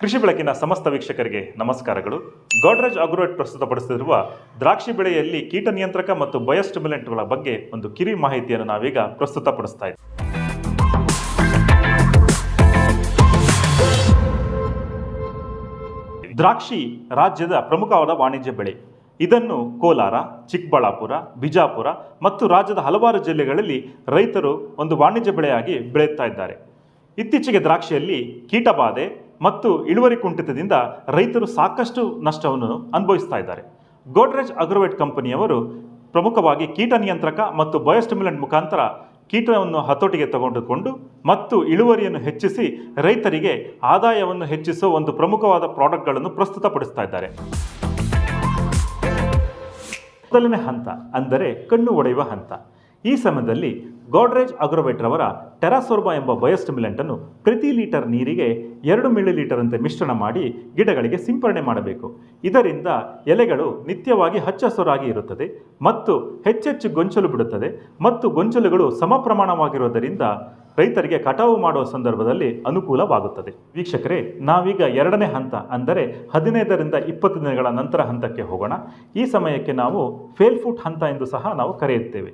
ಕೃಷಿ ಬೆಳಕಿನ ಸಮಸ್ತ ವೀಕ್ಷಕರಿಗೆ ನಮಸ್ಕಾರಗಳು. ಗೋಡ್ರೇಜ್ ಅಗ್ರೋಟ್ ಪ್ರಸ್ತುತಪಡಿಸುತ್ತಿರುವ ದ್ರಾಕ್ಷಿ ಬೆಳೆಯಲ್ಲಿ ಕೀಟ ನಿಯಂತ್ರಕ ಮತ್ತು ಬಯೋಸ್ಟಿಮ್ಯುಲೆಂಟ್ಗಳ ಬಗ್ಗೆ ಒಂದು ಕಿರಿ ಮಾಹಿತಿಯನ್ನು ನಾವೀಗ ಪ್ರಸ್ತುತಪಡಿಸ್ತಾ ಇದ್ದೀವಿ ದ್ರಾಕ್ಷಿ ರಾಜ್ಯದ ಪ್ರಮುಖವಾದ ವಾಣಿಜ್ಯ ಬೆಳೆ. ಇದನ್ನು ಕೋಲಾರ, ಚಿಕ್ಕಬಳ್ಳಾಪುರ, ಬಿಜಾಪುರ ಮತ್ತು ರಾಜ್ಯದ ಹಲವಾರು ಜಿಲ್ಲೆಗಳಲ್ಲಿ ರೈತರು ಒಂದು ವಾಣಿಜ್ಯ ಬೆಳೆಯಾಗಿ ಬೆಳೆಯುತ್ತಾ ಇದ್ದಾರೆ. ಇತ್ತೀಚೆಗೆ ದ್ರಾಕ್ಷಿಯಲ್ಲಿ ಕೀಟಬಾಧೆ ಮತ್ತು ಇಳುವರಿ ಕುಂಠಿತದಿಂದ ರೈತರು ಸಾಕಷ್ಟು ನಷ್ಟವನ್ನು ಅನುಭವಿಸ್ತಾ ಇದ್ದಾರೆ. ಗೋಡ್ರೇಜ್ ಅಗ್ರೋವೇಟ್ ಕಂಪನಿಯವರು ಪ್ರಮುಖವಾಗಿ ಕೀಟ ನಿಯಂತ್ರಕ ಮತ್ತು ಬಯೋಸ್ಟಿಮ್ಯುಲೆಂಟ್ ಮುಖಾಂತರ ಕೀಟವನ್ನು ಹತೋಟಿಗೆ ತಗೊಂಡುಕೊಂಡು ಮತ್ತು ಇಳುವರಿಯನ್ನು ಹೆಚ್ಚಿಸಿ ರೈತರಿಗೆ ಆದಾಯವನ್ನು ಹೆಚ್ಚಿಸುವ ಒಂದು ಪ್ರಮುಖವಾದ ಪ್ರಾಡಕ್ಟ್ಗಳನ್ನು ಪ್ರಸ್ತುತಪಡಿಸ್ತಾ ಇದ್ದಾರೆ. ಮೊದಲನೇ ಹಂತ ಅಂದರೆ ಕಣ್ಣು ಒಡೆಯುವ ಹಂತ. ಈ ಸಮಯದಲ್ಲಿ ಗೋಡ್ರೇಜ್ ಅಗ್ರೋವೇಟ್ ರವರ ಟೆರಾಸೋರ್ಬಾ ಎಂಬ ಬಯೋಸ್ಟಿಮ್ಯುಲೆಂಟನ್ನು ಪ್ರತಿ ಲೀಟರ್ ನೀರಿಗೆ ಎರಡು ಮಿಲಿ ಲೀಟರ್ ಅಂತೆ ಮಿಶ್ರಣ ಮಾಡಿ ಗಿಡಗಳಿಗೆ ಸಿಂಪರಣೆ ಮಾಡಬೇಕು. ಇದರಿಂದ ಎಲೆಗಳು ನಿತ್ಯವಾಗಿ ಹಚ್ಚ ಹಸುರಾಗಿ ಇರುತ್ತದೆ ಮತ್ತು ಹೆಚ್ಚೆಚ್ಚು ಗೊಂಚಲು ಬಿಡುತ್ತದೆ ಮತ್ತು ಗೊಂಚಲುಗಳು ಸಮ ಪ್ರಮಾಣವಾಗಿರುವುದರಿಂದ ರೈತರಿಗೆ ಕಟಾವು ಮಾಡುವ ಸಂದರ್ಭದಲ್ಲಿ ಅನುಕೂಲವಾಗುತ್ತದೆ. ವೀಕ್ಷಕರೇ, ನಾವೀಗ ಎರಡನೇ ಹಂತ ಅಂದರೆ ಹದಿನೈದರಿಂದ ಇಪ್ಪತ್ತು ದಿನಗಳ ನಂತರ ಹಂತಕ್ಕೆ ಹೋಗೋಣ. ಈ ಸಮಯಕ್ಕೆ ನಾವು ಫೇಲ್ ಫುಟ್ ಹಂತ ಎಂದು ಸಹ ನಾವು ಕರೆಯುತ್ತೇವೆ.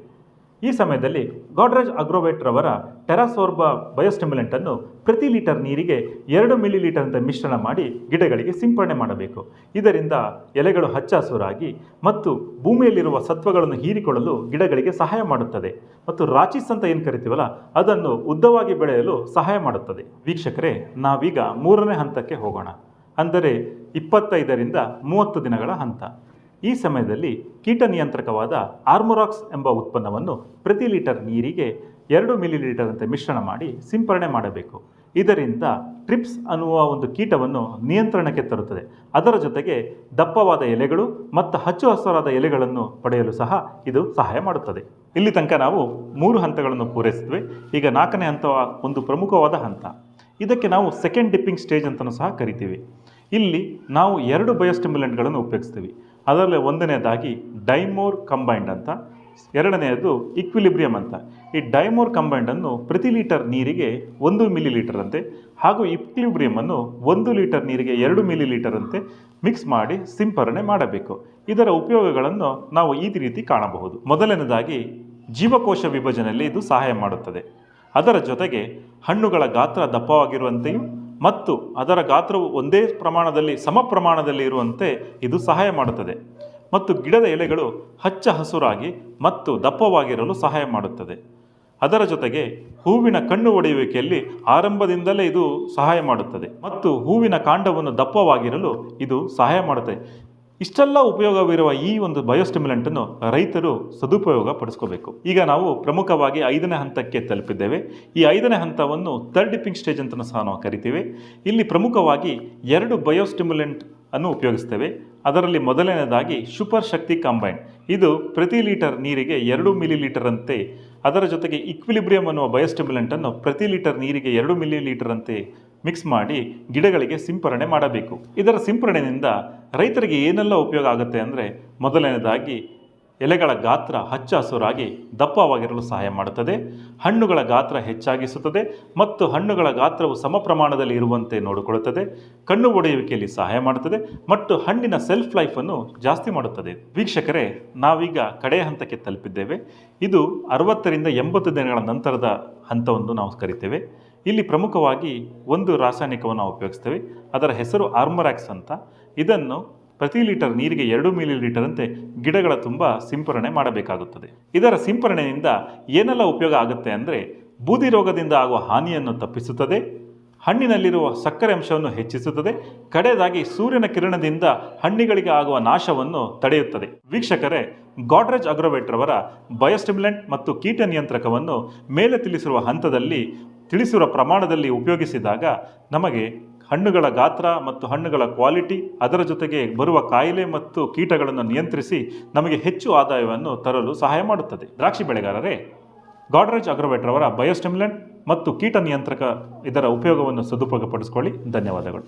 ಈ ಸಮಯದಲ್ಲಿ ಗಾಡ್ರೇಜ್ ಅಗ್ರೋವೇಟ್ ರವರ ಟೆರಾಸೋರ್ಬಾ ಬಯೋಸ್ಟಿಮ್ಯುಲೆಂಟ್ ಅನ್ನು ಪ್ರತಿ ಲೀಟರ್ ನೀರಿಗೆ ಎರಡು ಮಿಲಿ ಲೀಟರ್ ಅಂತ ಮಿಶ್ರಣ ಮಾಡಿ ಗಿಡಗಳಿಗೆ ಸಿಂಪರಣೆ ಮಾಡಬೇಕು. ಇದರಿಂದ ಎಲೆಗಳು ಹಚ್ಚ ಹಸುರಾಗಿ ಮತ್ತು ಭೂಮಿಯಲ್ಲಿರುವ ಸತ್ವಗಳನ್ನು ಹೀರಿಕೊಳ್ಳಲು ಗಿಡಗಳಿಗೆ ಸಹಾಯ ಮಾಡುತ್ತದೆ. ಮತ್ತು ರಾಚಿಸ್ ಅಂತ ಏನು ಕರಿತೀವಲ್ಲ, ಅದನ್ನು ಉದ್ದವಾಗಿ ಬೆಳೆಯಲು ಸಹಾಯ ಮಾಡುತ್ತದೆ. ವೀಕ್ಷಕರೇ, ನಾವೀಗ ಮೂರನೇ ಹಂತಕ್ಕೆ ಹೋಗೋಣ. ಅಂದರೆ ಇಪ್ಪತ್ತೈದರಿಂದ ಮೂವತ್ತು ದಿನಗಳ ಹಂತ. ಈ ಸಮಯದಲ್ಲಿ ಕೀಟ ನಿಯಂತ್ರಕವಾದ ಆರ್ಮೊರಾಕ್ಸ್ ಎಂಬ ಉತ್ಪನ್ನವನ್ನು ಪ್ರತಿ ಲೀಟರ್ ನೀರಿಗೆ ಎರಡು ಮಿಲಿ ಲೀಟರ್ ಅಂತೆ ಮಿಶ್ರಣ ಮಾಡಿ ಸಿಂಪರಣೆ ಮಾಡಬೇಕು. ಇದರಿಂದ ಟ್ರಿಪ್ಸ್ ಅನ್ನುವ ಒಂದು ಕೀಟವನ್ನು ನಿಯಂತ್ರಣಕ್ಕೆ ತರುತ್ತದೆ. ಅದರ ಜೊತೆಗೆ ದಪ್ಪವಾದ ಎಲೆಗಳು ಮತ್ತು ಹಚ್ಚು ಹಸಿರಾದ ಎಲೆಗಳನ್ನು ಪಡೆಯಲು ಸಹ ಇದು ಸಹಾಯ ಮಾಡುತ್ತದೆ. ಇಲ್ಲಿ ತನಕ ನಾವು ಮೂರು ಹಂತಗಳನ್ನು ಪೂರೈಸಿದ್ವಿ. ಈಗ ನಾಲ್ಕನೇ ಹಂತ ಒಂದು ಪ್ರಮುಖವಾದ ಹಂತ. ಇದಕ್ಕೆ ನಾವು ಸೆಕೆಂಡ್ ಡಿಪ್ಪಿಂಗ್ ಸ್ಟೇಜ್ ಅಂತಲೂ ಸಹ ಕರಿತೀವಿ. ಇಲ್ಲಿ ನಾವು ಎರಡು ಬಯೋಸ್ಟಿಮ್ಯುಲೆಂಟ್ಗಳನ್ನು ಉಪಯೋಗಿಸ್ತೀವಿ. ಅದರಲ್ಲಿ ಒಂದನೇದಾಗಿ ಡೈಮೋರ್ ಕಂಬೈಂಡ್ ಅಂತ, ಎರಡನೆಯದು ಇಕ್ವಿಲಿಬ್ರಿಯಮ್ ಅಂತ. ಈ ಡೈಮೋರ್ ಕಂಬೈಂಡನ್ನು ಪ್ರತಿ ಲೀಟರ್ ನೀರಿಗೆ ಒಂದು ಮಿಲಿ ಲೀಟರ್ ಅಂತೆ, ಹಾಗೂ ಇಕ್ವಿಲಿಬ್ರಿಯಮನ್ನು ಒಂದು ಲೀಟರ್ ನೀರಿಗೆ ಎರಡು ಮಿಲಿ ಲೀಟರ್ ಮಿಕ್ಸ್ ಮಾಡಿ ಸಿಂಪರಣೆ ಮಾಡಬೇಕು. ಇದರ ಉಪಯೋಗಗಳನ್ನು ನಾವು ಈ ರೀತಿ ಕಾಣಬಹುದು. ಮೊದಲನೇದಾಗಿ ಜೀವಕೋಶ ವಿಭಜನೆಯಲ್ಲಿ ಇದು ಸಹಾಯ ಮಾಡುತ್ತದೆ. ಅದರ ಜೊತೆಗೆ ಹಣ್ಣುಗಳ ಗಾತ್ರ ದಪ್ಪವಾಗಿರುವಂತೆಯೂ ಮತ್ತು ಅದರ ಗಾತ್ರವು ಒಂದೇ ಪ್ರಮಾಣದಲ್ಲಿ, ಸಮ ಪ್ರಮಾಣದಲ್ಲಿ ಇರುವಂತೆ ಇದು ಸಹಾಯ ಮಾಡುತ್ತದೆ. ಮತ್ತು ಗಿಡದ ಎಲೆಗಳು ಹಚ್ಚ ಹಸುರಾಗಿ ಮತ್ತು ದಪ್ಪವಾಗಿರಲು ಸಹಾಯ ಮಾಡುತ್ತದೆ. ಅದರ ಜೊತೆಗೆ ಹೂವಿನ ಕಣ್ಣು ಒಡೆಯುವಿಕೆಯಲ್ಲಿ ಆರಂಭದಿಂದಲೇ ಇದು ಸಹಾಯ ಮಾಡುತ್ತದೆ. ಮತ್ತು ಹೂವಿನ ಕಾಂಡವನ್ನು ದಪ್ಪವಾಗಿರಲು ಇದು ಸಹಾಯ ಮಾಡುತ್ತದೆ. ಇಷ್ಟೆಲ್ಲ ಉಪಯೋಗವಿರುವ ಈ ಒಂದು ಬಯೋಸ್ಟಿಮ್ಯುಲೆಂಟನ್ನು ರೈತರು ಸದುಪಯೋಗ ಪಡಿಸ್ಕೋಬೇಕು ಈಗ ನಾವು ಪ್ರಮುಖವಾಗಿ ಐದನೇ ಹಂತಕ್ಕೆ ತಲುಪಿದ್ದೇವೆ. ಈ ಐದನೇ ಹಂತವನ್ನು ಥರ್ಡ್ ಡಿಪ್ಪಿಂಗ್ ಸ್ಟೇಜ್ ಅಂತ ಸಹ ನಾವು ಕರಿತೀವಿ. ಇಲ್ಲಿ ಪ್ರಮುಖವಾಗಿ ಎರಡು ಬಯೋಸ್ಟಿಮ್ಯುಲೆಂಟ್ ಅನ್ನು ಉಪಯೋಗಿಸ್ತೇವೆ. ಅದರಲ್ಲಿ ಮೊದಲನೇದಾಗಿ ಸೂಪರ್ ಶಕ್ತಿ ಕಂಬೈನ್. ಇದು ಪ್ರತಿ ಲೀಟರ್ ನೀರಿಗೆ ಎರಡು ಮಿಲಿ ಲೀಟರಂತೆ ಅದರ ಜೊತೆಗೆ ಇಕ್ವಿಲಿಬ್ರಿಯಂ ಅನ್ನುವ ಬಯೋಸ್ಟಿಮ್ಯುಲೆಂಟನ್ನು ಪ್ರತಿ ಲೀಟರ್ ನೀರಿಗೆ ಎರಡು ಮಿಲಿ ಲೀಟರ್ ಅಂತೆ ಮಿಕ್ಸ್ ಮಾಡಿ ಗಿಡಗಳಿಗೆ ಸಿಂಪರಣೆ ಮಾಡಬೇಕು. ಇದರ ಸಿಂಪರಣೆಯಿಂದ ರೈತರಿಗೆ ಏನೆಲ್ಲ ಉಪಯೋಗ ಆಗುತ್ತೆ ಅಂದರೆ ಮೊದಲನೇದಾಗಿ ಎಲೆಗಳ ಗಾತ್ರ ಹಚ್ಚ ಹಸುರಾಗಿ ದಪ್ಪವಾಗಿರಲು ಸಹಾಯ ಮಾಡುತ್ತದೆ. ಹಣ್ಣುಗಳ ಗಾತ್ರ ಹೆಚ್ಚಾಗಿಸುತ್ತದೆ ಮತ್ತು ಹಣ್ಣುಗಳ ಗಾತ್ರವು ಸಮ ಪ್ರಮಾಣದಲ್ಲಿ ಇರುವಂತೆ ನೋಡಿಕೊಳ್ಳುತ್ತದೆ. ಕಣ್ಣು ಒಡೆಯುವಿಕೆಯಲ್ಲಿ ಸಹಾಯ ಮಾಡುತ್ತದೆ ಮತ್ತು ಹಣ್ಣಿನ ಸೆಲ್ಫ್ ಲೈಫನ್ನು ಜಾಸ್ತಿ ಮಾಡುತ್ತದೆ. ವೀಕ್ಷಕರೇ, ನಾವೀಗ ಕಡೆಯ ಹಂತಕ್ಕೆ ತಲುಪಿದ್ದೇವೆ. ಇದು ಅರವತ್ತರಿಂದ ಎಂಬತ್ತು ದಿನಗಳ ನಂತರದ ಹಂತವನ್ನು ನಾವು ಕರಿತೇವೆ. ಇಲ್ಲಿ ಪ್ರಮುಖವಾಗಿ ಒಂದು ರಾಸಾಯನಿಕವನ್ನು ಉಪಯೋಗಿಸ್ತೇವೆ. ಅದರ ಹೆಸರು ಆರ್ಮರಾಕ್ಸ್ ಅಂತ. ಇದನ್ನು ಪ್ರತಿ ಲೀಟರ್ ನೀರಿಗೆ ಎರಡು ಮಿಲಿ ಲೀಟರ್ ಅಂತೆ ಗಿಡಗಳ ತುಂಬ ಸಿಂಪರಣೆ ಮಾಡಬೇಕಾಗುತ್ತದೆ. ಇದರ ಸಿಂಪರಣೆಯಿಂದ ಏನೆಲ್ಲ ಉಪಯೋಗ ಆಗುತ್ತೆ ಅಂದರೆ ಬೂದಿ ರೋಗದಿಂದ ಆಗುವ ಹಾನಿಯನ್ನು ತಪ್ಪಿಸುತ್ತದೆ, ಹಣ್ಣಿನಲ್ಲಿರುವ ಸಕ್ಕರೆ ಅಂಶವನ್ನು ಹೆಚ್ಚಿಸುತ್ತದೆ, ಕಡೆಯದಾಗಿ ಸೂರ್ಯನ ಕಿರಣದಿಂದ ಹಣ್ಣಿಗಳಿಗೆ ಆಗುವ ನಾಶವನ್ನು ತಡೆಯುತ್ತದೆ. ವೀಕ್ಷಕರೇ, ಗಾಡ್ರೇಜ್ ಅಗ್ರೋವೇಟ್ ರವರ ಬಯೋಸ್ಟಿಮ್ಯುಲೆಂಟ್ ಮತ್ತು ಕೀಟ ನಿಯಂತ್ರಕವನ್ನು ಮೇಲೆ ತಿಳಿಸಿರುವ ಹಂತದಲ್ಲಿ ತಿಳಿಸಿರುವ ಪ್ರಮಾಣದಲ್ಲಿ ಉಪಯೋಗಿಸಿದಾಗ ನಮಗೆ ಹಣ್ಣುಗಳ ಗಾತ್ರ ಮತ್ತು ಹಣ್ಣುಗಳ ಕ್ವಾಲಿಟಿ, ಅದರ ಜೊತೆಗೆ ಬರುವ ಕಾಯಿಲೆ ಮತ್ತು ಕೀಟಗಳನ್ನು ನಿಯಂತ್ರಿಸಿ ನಮಗೆ ಹೆಚ್ಚು ಆದಾಯವನ್ನು ತರಲು ಸಹಾಯ ಮಾಡುತ್ತದೆ. ದ್ರಾಕ್ಷಿ ಬೆಳೆಗಾರರೇ, ಗಾಡ್ರೇಜ್ ಅಗ್ರೋವೇಟ್ ರವರ ಬಯೋಸ್ಟಿಮ್ಯುಲೆಂಟ್ ಮತ್ತು ಕೀಟ ನಿಯಂತ್ರಕ ಇದರ ಉಪಯೋಗವನ್ನು ಸದುಪಯೋಗಪಡಿಸಿಕೊಳ್ಳಿ. ಧನ್ಯವಾದಗಳು.